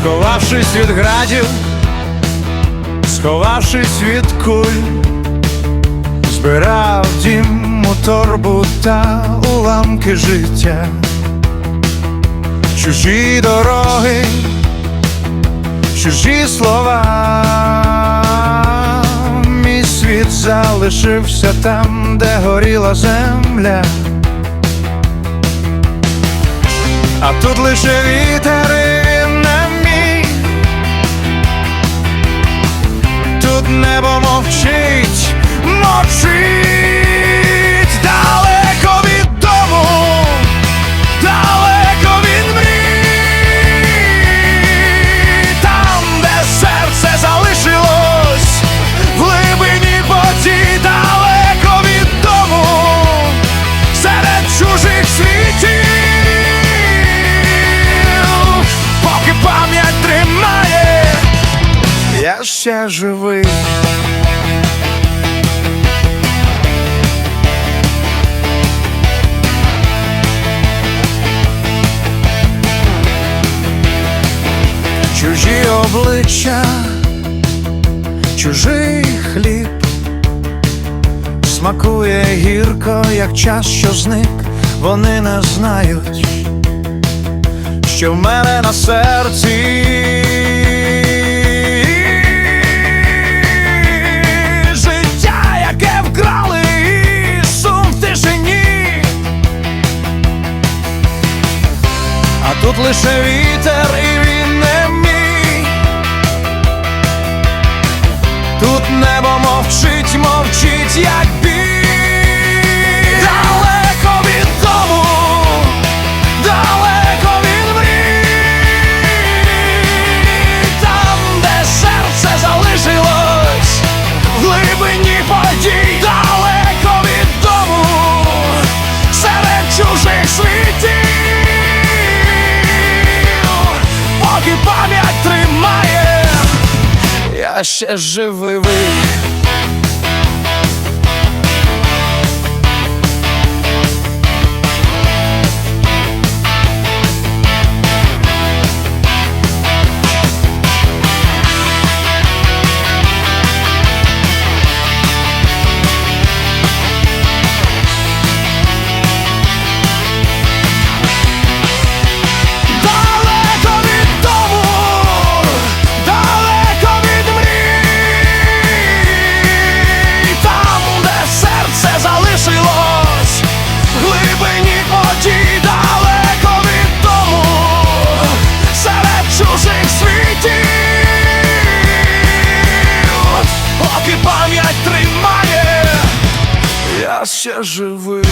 Сховавшись від градів, сховавшись від куль, збирав дім у торбу та уламки життя, чужі дороги, чужі слова, мій світ залишився там, де горіла земля. А тут лише вітер небо мовчить, мовчить ще живий. Чужі обличчя, чужий хліб, смакує гірко, як час, що зник, вони не знають, що в мене на серці. Тут лише вітер і він не мій. Тут небо мовчить, мовчить, як бій. Я ще живий.